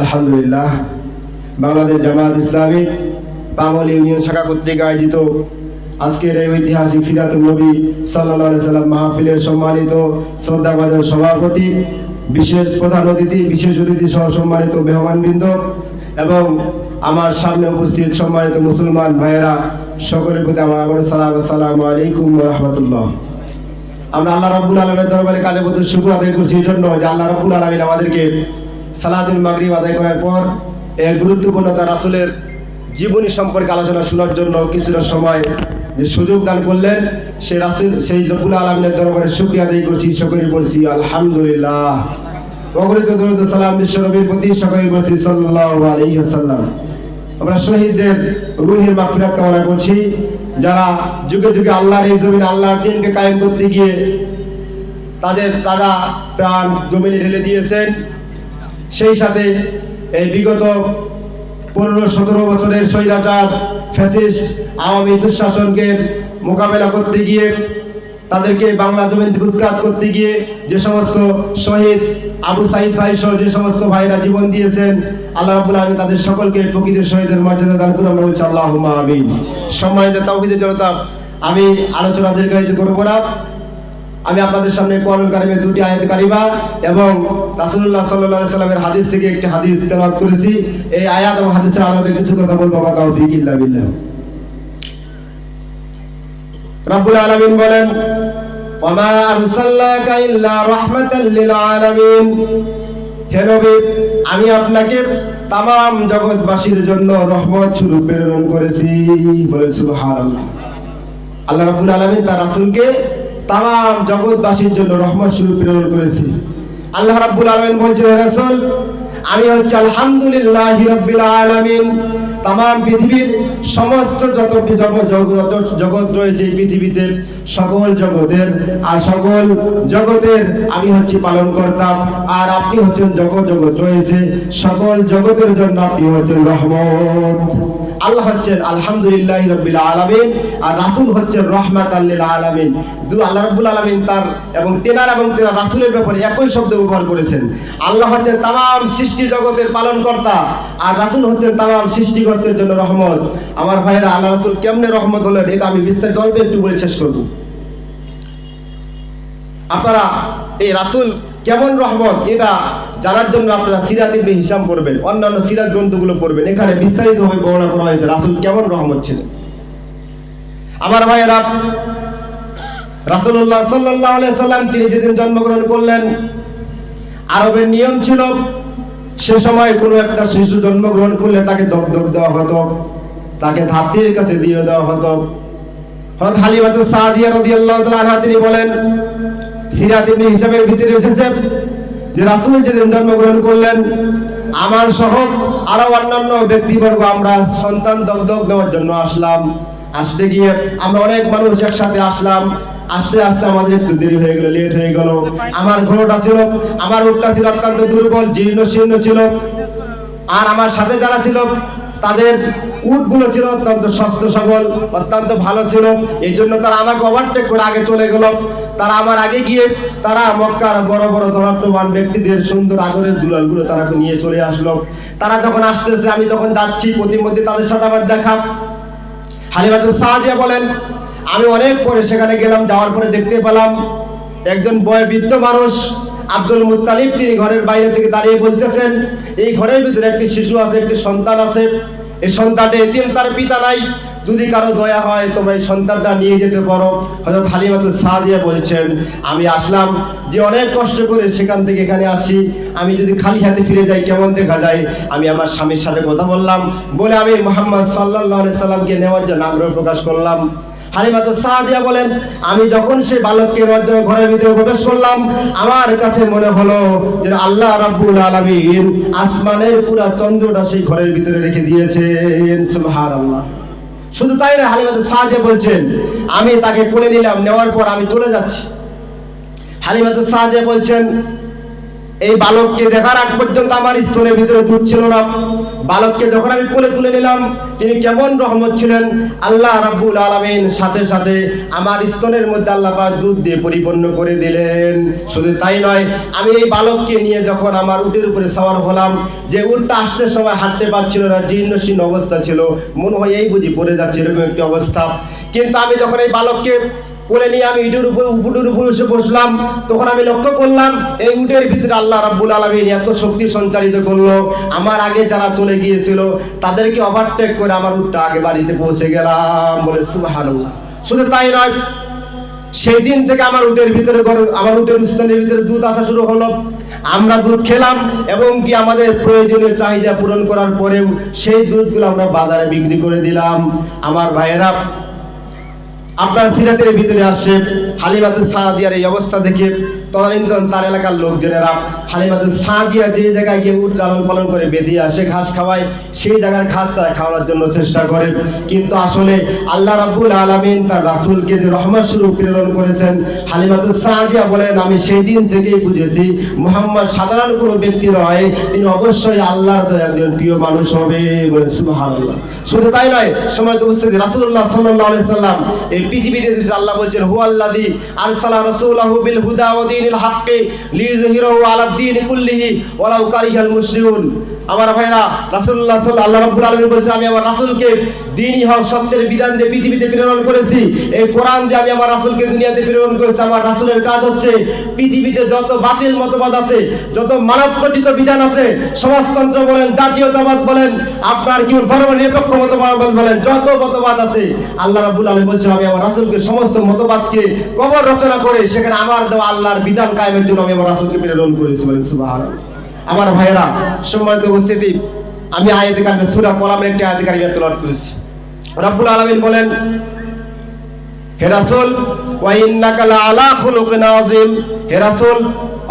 আলহামদুলিল্লাহ বাংলাদেশ জামাত ইসলামী পাগল ইউনিয়ন শাখা কর্তৃক আয়োজিত আজকের এই ঐতিহাসিক সিরাতুল নবী সাল্লাল্লাহু সাল্লাম মাহফিলের সম্মানিত শ্রদ্ধাবাদের সভাপতি, বিশেষ প্রধান অতিথি, বিশেষ অতিথি সহ সম্মানিত মেহমানবৃন্দ এবং আমার সামনে উপস্থিত সম্মানিত মুসলমান ভাইয়েরা, সকলের প্রতি আমার সালাম আসসালামু আলাইকুম রাহমাতুল্লাহ। আমরা আল্লাহ রাব্বুল আলমের দরবারে কালে বছর শুক্র আদায় করছি, এই জন্য যে আল্লাহ রাব্বুল আলমিন আমাদেরকে সালাদুল মাগরিব আদায় করার পর এর গুরুত্বপূর্ণ তার রাসূলের জীবনী সম্পর্কে আলোচনা শোনার জন্য কিছুটা সময় যে সুযোগ দান করলেন, সেই রাসুল, সেই রব্বুল আলমিনের দরবারে শুক্রিয়া আদায় করছি সকলে বলছি আলহামদুলিল্লাহ। অগণিত দরুদ সালাম বিশ্ব নবীর প্রতি সকলে বলছি সাল্লাল্লাহু আলাইহি ওয়াসাল্লাম। আমরা শহীদদের রুহের মাগফিরাত কামনা করছি। যারা যুগে যুগে আল্লাহর এই জমিন, আল্লাহর দিনকে কায়েম করতে গিয়ে তাদের, তারা প্রাণ জমিনে ঢেলে দিয়েছেন। সেই সাথে এই বিগত পনেরো, সতেরো বছরের স্বৈরাচার, ফ্যাসিস্ট, আওয়ামী দুঃশাসনকে মোকাবেলা করতে গিয়ে, তাদেরকে বাংলা জমিন উৎখাত করতে গিয়ে যে সমস্ত শহীদ আবু সাহিদ ভাই সহ যে সমস্ত ভাইরা জীবন দিয়েছেন আল্লাহ রাবুল আলমী তাদের সকলকে প্রকৃত শহীদের মর্যাদা দান করে আমরা বলছি আমিন। সম্মানিত তাওহিদের জনতা, আমি আলোচনা দীর্ঘায়িত করব না। আমি আপনাদের সামনে কোরআন কারিমের দুটি আয়াত কারিমা এবং রাসূলুল্লাহ সাল্লাল্লাহু আলাইহি সাল্লামের হাদিস থেকে একটি হাদিস তেলাওয়াত করেছি। এই আয়াত এবং হাদিসের আলোকে কিছু কথা বলব বা তাওফিক ইল্লা বিল্লাহ। রব্বুল আলামিন বলেন ওয়ামা আরসালনাকা ইল্লা রাহমাতাল লিল আলামিন। হে আমি আপনাকে তামাম জগৎবাসীর জন্য রহমত স্বরূপ প্রেরণ করেছি। বলে সুবহানাল্লাহ। আল্লাহ রাব্বুল আলামিন তার রাসূলকে তাম জগৎবাসীর জন্য রহমত স্বরূপ প্রেরণ করেছি। আল্লাহ রাব্বুল আলামিন বলছেন আমি হচ্ছে আলহামদুলিল্লাহ রাব্বিল আলামিন তাম পৃথিবীর সমস্ত যত জগৎ রয়েছে পৃথিবীতে, সকল জগতের, আর সকল জগতের আমি হচ্ছি পালন করতাম আর আপনি হচ্ছেন জগৎ জগৎ রয়েছে, সকল জগতের জন্য আপনি হচ্ছেন রহমত। আল্লাহ হচ্ছেন আলহামদুলিল্লাহ রব্বিল আলামিন আর রাসূল হচ্ছেন রহমাত আল্লিল আলামিন। দু আল্লাহ রাব্বুল আলামিন তার এবং তেনার এবং তেনার রাসূলের ব্যাপারে একই শব্দ ব্যবহার করেছেন। আল্লাহ হচ্ছেন তাম সৃষ্টি জগতের পালনকর্তা আর রাসূল হচ্ছেন তাম সৃষ্টিকর্তার জন্য রহমত। আমার ভাইয়েরা, আল্লাহ রাসুল কেমনে রহমত হলেন এটা আমি বিস্তারিত অল্প একটু বলে শেষ করব। আপনারা, এই রাসূল কেমন রহমত, এটা জানার জন্য আপনারা সিরাত ইবনে হিসাম পড়বেন, অন্যান্য সিরাত গ্রন্থগুলো পড়বেন, এখানে বিস্তারিতভাবে বর্ণনা করা হয়েছে। রাসূল কেমন রহমত ছিলেন? আমার ভাইয়েরা, রাসূলুল্লাহ সাল্লাল্লাহু আলাইহি সাল্লাম, তিনি যেদিন জন্মগ্রহণ করলেন, আরবের নিয়ম ছিল, সে সময় কোনো একটা শিশু জন্মগ্রহণ করলে তাকে দগদগ দেওয়া হতো, তাকে ধাত্রীর কাছে দিয়ে দেওয়া হতো। হযরত হালিমাতু সাদিয়া রাদিয়াল্লাহু তিনি বলেন, সিরাত ইবনে হিসামের ভিতরে এসেছে যে রাসূল যেদিন জন্মগ্রহণ করলেন, আমার সহ আরও অন্যান্য ব্যক্তিবর্গ আমরা সন্তান দগদগ নেওয়ার জন্য আসলাম। আসতে গিয়ে আমরা অনেক মানুষ একসাথে আসলাম। আস্তে আস্তে আমাদের একটু দেরি হয়ে গেল লেট হয়ে গেল। আমার ঘোড়াটা ছিল, আমার উঠটা ছিল অত্যন্ত দুর্বল, জীর্ণ, শীর্ণ ছিল। আর আমার সাথে যারা ছিল, তাদের উটগুলো ছিল অত্যন্ত স্বাস্থ্য সবল, অত্যন্ত ভালো ছিল। এই জন্য তারা আমাকে ওভারটেক করে আগে চলে গেল। তারা আমার আগে গিয়ে, তারা মক্কার বড় বড় ধনাট্যবান ব্যক্তিদের সুন্দর আদরের দুলালগুলো তারা নিয়ে চলে আসলো। তারা যখন আসতেছে, আমি তখন যাচ্ছি প্রতিমধ্যে তাদের সাথে আমার দেখা। হালিমাতু সাহাদিয়া বলেন, আমি অনেক পরে সেখানে গেলাম, যাওয়ার পরে দেখতে পেলাম একজন বয় বৃদ্ধ মানুষ, আব্দুল মুত্তালিব। তিনি ঘরের বাইরে থেকে দাঁড়িয়ে বলতেছেন, এই ঘরের ভিতরে একটি শিশু আছে, একটি সন্তান আছে। এই সন্তানটা এতিম, তার পিতা নাই। যদি কারও দয়া হয়, তোমরা এই সন্তানটা নিয়ে যেতে পারো। থালিমাত সাহ দিয়ে বলছেন, আমি আসলাম যে অনেক কষ্ট করে সেখান থেকে এখানে আসি। আমি যদি খালি হাতে ফিরে যাই, কেমন দেখা যায়? আমি আমার স্বামীর সাথে কথা বললাম। বলে আমি মোহাম্মদ সাল্লাহ সাল্লামকে নেওয়ার জন্য আগ্রহ প্রকাশ করলাম। হালিমাতু সাদিয়া বলেন, আমি যখন সেই বালককে ঘরের ভিতরে প্রবেশ করলাম, আমার কাছে মনে হলো যে আল্লাহ রাব্বুল আলামিন আসমানের পুরা চন্দ্রটা সেই ঘরের ভিতরে রেখে দিয়েছেন। সুবহানাল্লাহ। শুধু তাই না, হালিমাতু সাদিয়া বলছেন, আমি তাকে কোলে নিলাম, নেওয়ার পর আমি চলে যাচ্ছি। হালিমাতু সাদিয়া বলছেন এই বালককে দেখার আগ পর্যন্ত আমার স্তনের ভিতরে দুধ ছিল না। বালককে যখন আমি কোলে তুলে নিলাম, তিনি কেমন রহমত ছিলেন। আল্লাহ রাব্বুল আলামিন সাথে সাথে আমার স্তনের মধ্যে আল্লাহ দুধ দিয়ে পরিপূর্ণ করে দিলেন। শুধু তাই নয়, আমি এই বালককে নিয়ে যখন আমার উটের উপরে সওয়ার হলাম, যে উটটা আসতে সময় হাঁটতে পারছিল না জীর্ণ শীর্ণ অবস্থা ছিল। মনে হয় এই বুঝি পড়ে যাচ্ছে এরকম একটি অবস্থা। কিন্তু আমি যখন এই বালককে কোলে নিয়ে আমি ইটের উপর উপুটের উপর এসে বসলাম। তখন আমি লক্ষ্য করলাম, এই উটের ভিতরে আল্লাহ রাব্বুল আলামিন এত শক্তি সঞ্চারিত করল। আমার আগে যারা চলে গিয়েছিল, তাদেরকে ওভারটেক করে আমার উটটা আগে বাড়িতে পৌঁছে গেলাম বলে সুবহানাল্লাহ। শুধু তাই নয় সেই দিন থেকে আমার উটের ভিতরে আমার উটের স্তনের ভিতরে দুধ আসা শুরু হলো। আমরা দুধ খেলাম এবং কি আমাদের প্রয়োজনীয় চাহিদা পূরণ করার পরেও সেই দুধগুলো আমরা বাজারে বিক্রি করে দিলাম। আমার ভাইয়েরা আপনার সিরাতের ভিতরে আসছে সাহা সাদিয়ার এই অবস্থা দেখে তদানীন্তন তার এলাকার লোকজনেরা হালিমাতুল সাদিয়া যে জায়গায় গিয়ে উট লালন পালন করে বেঁধে আসে, ঘাস খাওয়ায়, সেই জায়গার ঘাস তারা খাওয়ানোর জন্য চেষ্টা করে। কিন্তু আসলে আল্লাহ রাব্বুল আলামিন তার রাসূলকে যে রহমত স্বরূপ প্রেরণ করেছেন হালিমাতুল সাদিয়া বলেন, আমি সেই দিন থেকেই বুঝেছি, মোহাম্মদ সাধারণ কোনো ব্যক্তি নয়, তিনি অবশ্যই আল্লাহর একজন প্রিয় মানুষ হবে। বলে সুবহানাল্লাহ। শুধু তাই নয় সময় তো উপস্থিত রাসুল্লাহ আলাইহি সাল্লাম এই পৃথিবীতে আল্লাহ বলছেন হু আল্লাযী আরসালা রাসূলাহু বিল হুদা ওয়া দীনিল হাক্কি লিইযহিরাহু আলা দ্বীন কুল্লিহি ওয়ালাউ কারিহাল মুশরিকুন আমার ভাইরা সাল্লাল্লাহু আল্লাহ রাব্বুল আলামিন বলছেন, আমি আমার রাসূলকে দ্বীনই হক, সত্যের বিধান দিয়ে পৃথিবীতে প্রেরণ করেছি। এই কোরআন দিয়ে আমি আমার রাসূলকে দুনিয়াতে প্রেরণ করেছি। আমার রাসূলের কাজ হচ্ছে পৃথিবীতে যত বাতিল মতবাদ আছে, যত মানব রচিত বিধান আছে, সমাজতন্ত্র বলেন, জাতীয়তাবাদ বলেন, আপনার কি ধর্ম নিরপেক্ষ মতবাদ বলেন, যত মতবাদ আছে, আল্লাহ রাব্বুল আলামিন বলছেন, আমি আমার রাসূলকে সমস্ত মতবাদকে কবর রচনা করে, সেখানে আমার দেওয়া আল্লাহর বিধান কায়েমের জন্য আমি আমার রাসূলকে প্রেরণ করেছি বলেন, সুবহানাল্লাহ। আমার ভাইয়েরা, সম্মানিত উপস্থিতি, আমি আয়াতে কারিমে সূরা কলামের একটি আয়াতে কারিমে তেলাওয়াত করেছি। রব্বুল আলামিন বলেন, হে রাসূল, ওয়া ইন্নাকা লাআলা খুলুকিন আযীম। হে রাসূল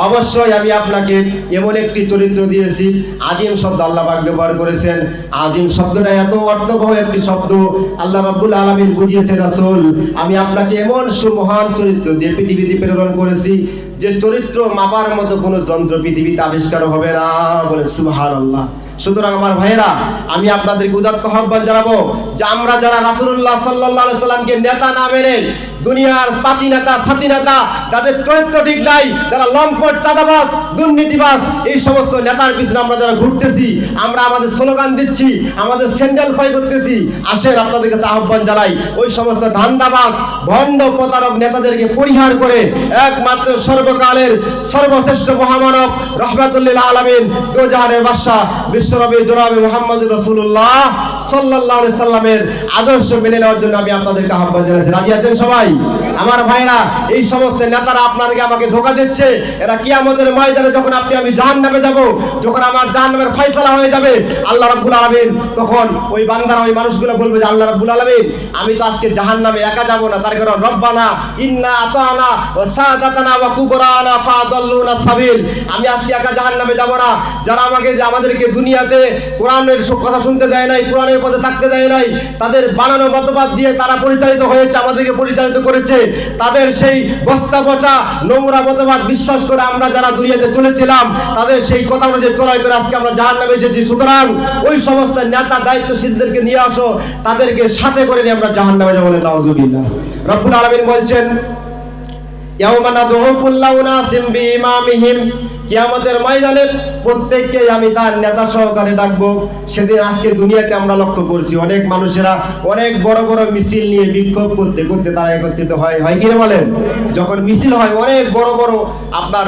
অবশ্যই আমি আপনাকে এমন একটি চরিত্র দিয়েছি আজিম শব্দ আল্লাহ পাক ব্যবহার করেছেন। আজিম শব্দটা এত অর্থবহ একটি শব্দ, আল্লাহ রাব্বুল আলামিন বুঝিয়েছেন রাসূল, আমি আপনাকে এমন সুমহান চরিত্র দিয়ে পৃথিবীতে প্রেরণ করেছি, যে চরিত্র মাপার মতো কোনো যন্ত্র পৃথিবীতে আবিষ্কার হবে না বলে সুবহানাল্লাহ। সুতরাং আমার ভাইয়েরা, আমি আপনাদেরকে উদাত্ত আহ্বান জানাব যে আমরা যারা রাসূলুল্লাহ সাল্লাল্লাহু আলাইহি সাল্লামকে নেতা না মেনে দুনিয়ার পাতি নেতা সাথী নেতা, যাদের চরিত্র ঠিক নাই, যারা লম্পট, চাঁদাবাজ, দুর্নীতিবাজ, এই সমস্ত নেতার পিছনে আমরা যারা ঘুরতেছি, আমরা আমাদের স্লোগান দিচ্ছি, আমাদের স্যান্ডেল ক্ষয় করতেছি, আসেন আপনাদের কাছে আহ্বান জানাই, ওই সমস্ত ধান্দাবাজ, ভণ্ড প্রতারক নেতাদেরকে পরিহার করে একমাত্র সর্বকালের সর্বশ্রেষ্ঠ মহামানব রহমাতুল্লিল আলমিন দোজাহানের বাদশাহ বিশ্বনবী জনাবি মোহাম্মদ রসুল্লাহ সাল্লাহ সাল্লামের আদর্শ মেনে নেওয়ার জন্য আমি আপনাদেরকে আহ্বান জানাচ্ছি। রাজি আছেন সবাই? আমার ভাইরা, এই সমস্ত নেতারা আপনাদেরকে আমাকে ধোকা দিচ্ছে। এরা কি আমাদের ময়দানে যখন আপনি, আমি জাহান নামে যাব, যখন আমার জাহান নামের ফয়সালা হয়ে যাবে, আল্লাহ রাব্বুল আলামিন তখন ওই বান্দারা, ওই মানুষগুলো বলবে যে, আল্লাহ রাব্বুল আলামিন, আমি তো আজকে জাহান নামে একা যাব না। তার কারণ, রব্বানা ইন্না আতানা ওয়া সাদাতানা ওয়া কুবরানা ফাদাল্লুনা সাবিল। আমি আজকে একা জাহান নামে যাব না। যারা আমাকে যে, আমাদেরকে দুনিয়াতে কোরআনের সব কথা শুনতে দেয় নাই, কোরআনের পথে থাকতে দেয় নাই, তাদের বানানো মতবাদ দিয়ে তারা পরিচালিত হয়েছে, আমাদেরকে পরিচালিত করেছে, তাদের সেই বস্তা পচা, নোংরা মতবাদ বিশ্বাস করে আমরা যারা দুনিয়াতে চলেছিলাম, তাদের সেই কথা যে চলাই করে আজকে আমরা যাহার নামে এসেছি। সুতরাং ওই সমস্ত নেতা দায়িত্বশীলদেরকে নিয়ে আসো, তাদেরকে সাথে করে নিয়ে আমরা জাহান নামে যাব নাউজুবিল্লাহ। রব্বুল আলমিন বলছেন ইয়াউমানা দোহকুল্লাউনা সিম্বি উনাসিম বিইমামিহিম কিয়ামতের ময়দানে প্রত্যেককে আমি তার নেতা সহকারে ডাকবো। সেদিন আজকে দুনিয়াতে আমরা লক্ষ্য করছি, অনেক মানুষেরা অনেক বড় বড় মিছিল নিয়ে বিক্ষোভ করতে করতে তারা একত্রিত হয়। হয় কি বলেন? যখন মিছিল হয়, অনেক বড় বড় আপনার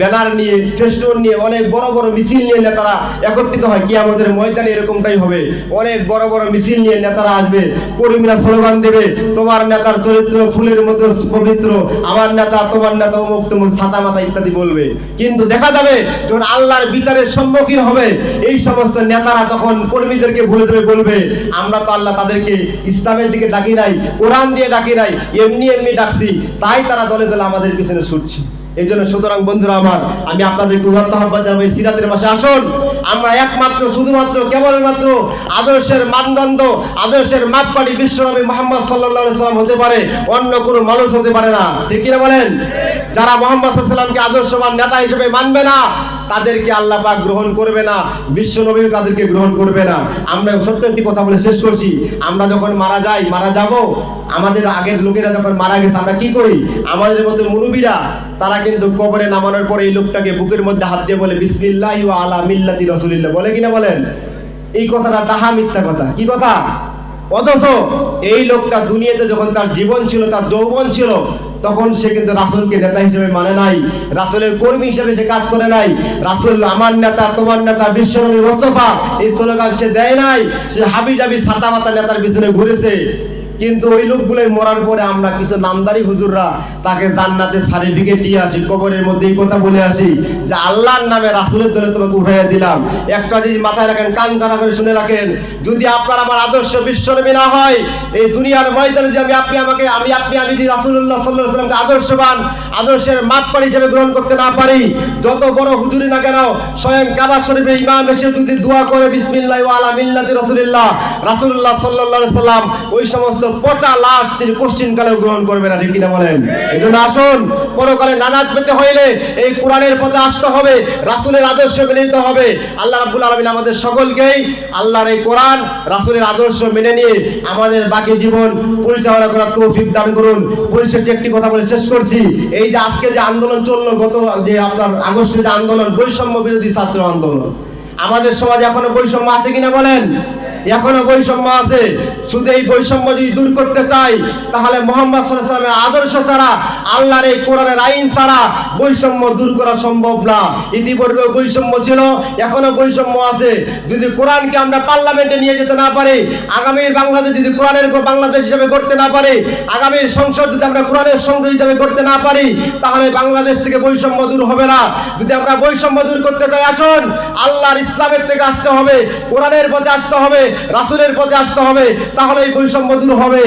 ব্যানার নিয়ে ফেস্টুন নিয়ে অনেক বড় বড় মিছিল নিয়ে নেতারা একত্রিত হয় কি আমাদের ময়দানে এরকমটাই হবে। অনেক বড় বড় মিছিল নিয়ে নেতারা আসবে, কর্মীরা স্লোগান দেবে, তোমার নেতার চরিত্র ফুলের মতো পবিত্র, আমার নেতা, তোমার নেতা, অমুক তমুক, ছাতা মাথা ইত্যাদি বলবে। কিন্তু দেখা যাবে, যখন আল্লাহর বিচারের সম্মুখীন হবে, এই সমস্ত নেতারা তখন কর্মীদেরকে ভুলে দেবে, বলবে, আমরা তো আল্লাহ তাদেরকে ইসলামের দিকে ডাকি নাই, কোরআন দিয়ে ডাকি নাই, এমনি এমনি ডাকছি। তাই তারা দলে দলে আমাদের পিছনে ছুটছে। এই জন্য সুতরাং বন্ধুরা আমার, আমি আপনাদেরকে উদাত্ত আহ্বান জানাব, এই সিরাতের মাসে আসুন। আমরা একমাত্র, শুধুমাত্র, কেবলমাত্র আদর্শের মানদণ্ড, আদর্শের মাপকাঠি বিশ্বনবী মোহাম্মদ সাল্লাহ সাল্লাম হতে পারে, অন্য কোনো মানুষ হতে পারে না। ঠিক কিনা বলেন? যারা মোহাম্মদ সাল্লামকে আদর্শবান নেতা হিসেবে মানবে না, তাদেরকে আল্লাহ পাক গ্রহণ করবে না, বিশ্ব নবী তাদেরকে গ্রহণ করবে না। আমরা ছোট্ট একটি কথা বলে শেষ করছি। আমরা যখন মারা যাই, মারা যাব আমাদের আগের লোকেরা যখন মারা গেছে, আমরা কি করি? আমাদের মতো মুরুবীরা তারা কিন্তু কবরে নামানোর পরে এই লোকটাকে বুকের মধ্যে হাত দিয়ে বলে, বিসমিল্লাহ আলা মিল্লাতি রসুলিল্লাহ। বলে কিনা বলেন? এই কথাটা ডাহা মিথ্যা কথা। কি কথা? অথচ এই লোকটা দুনিয়াতে যখন তার জীবন ছিল, তার যৌবন ছিল, তখন সে কিন্তু রাসুলকে নেতা হিসেবে মানে নাই, রাসুলের কর্মী হিসেবে সে কাজ করে নাই। রাসুল, আমার নেতা, তোমার নেতা, বিশ্বনবী মোস্তফা। এই স্লোগান সে দেয় নাই, সে হাবি জাবি ছাতা মাতা নেতার পিছনে ঘুরেছে। কিন্তু ওই লোকগুলোই মরার পরে আমরা কিছু নামদারি হুজুররা তাকে জান্নাতে সার্টিফিকেট দিয়ে আসি, কবরের মধ্যে এই কথা বলে আসি যে আল্লাহর নামে রাসুলের দলে তোমাকে উঠাইয়া দিলাম। একটা যদি মাথায় রাখেন, কান কানা করে শুনে রাখেন, যদি আপনার আমার আদর্শ বিশ্বনবী না হয়, এই দুনিয়ার ময়দানে যদি আমি, আপনি আমাকে, আমি, আপনি, আমি যদি রাসুল্লাহ সাল্লাহ সাল্লামকে আদর্শবান, আদর্শের মাপকাঠি হিসেবে গ্রহণ করতে না পারি, যত বড় হুজুরি না কেন, স্বয়ং কাবা শরীফের ইমাম এসে যদি দোয়া করে, বিসমিল্লাহ আলা মিল্লাতি রাসূলুল্লাহ রাসূলুল্লাহ সাল্লাল্লাহু সাল্লাম, ওই সমস্ত পচা লাশ তিনি কোশ্চিন কালেও গ্রহণ করবে না, ঠিক কিনা বলেন? এই জন্য আসুন, পরকালে নানাজ পেতে হইলে এই কোরআনের পথে আসতে হবে, রাসূলের আদর্শ মেনে নিতে হবে। আল্লাহ রাব্বুল আলামিন আমাদের সকলকেই আল্লাহর এই কোরআন, রাসূলের আদর্শ মেনে নিয়ে আমাদের বাকি জীবন পরিচালনা করার তৌফিক দান করুন। পরিশেষে একটি কথা বলে শেষ করছি। এই যে আজকে যে আন্দোলন চলল গত, যে আপনার আগস্টের যে আন্দোলন, বৈষম্য বিরোধী ছাত্র আন্দোলন, আমাদের সমাজে এখনও বৈষম্য আছে কিনা বলেন? এখনও বৈষম্য আছে। শুধু এই বৈষম্য যদি দূর করতে চাই, তাহলে মোহাম্মদ সাল্লামের আদর্শ ছাড়া, আল্লাহর এই কোরআনের আইন ছাড়া বৈষম্য দূর করা সম্ভব না। ইতিপূর্বে বৈষম্য ছিল, এখনও বৈষম্য আছে। যদি কোরআনকে আমরা পার্লামেন্টে নিয়ে যেতে না পারি আগামীর বাংলাদেশ যদি কোরআনের বাংলাদেশ হিসেবে করতে না পারি আগামীর সংসদ যদি আমরা কোরআনের সংসদ হিসাবে করতে না পারি, তাহলে বাংলাদেশ থেকে বৈষম্য দূর হবে না। যদি আমরা বৈষম্য দূর করতে চাই, আসুন, আল্লাহর ইসলামের থেকে আসতে হবে, কোরআনের পথে আসতে হবে। রাসূলের পথে আসতে হবে তাহলে এই বৈষম্য দূর হবে।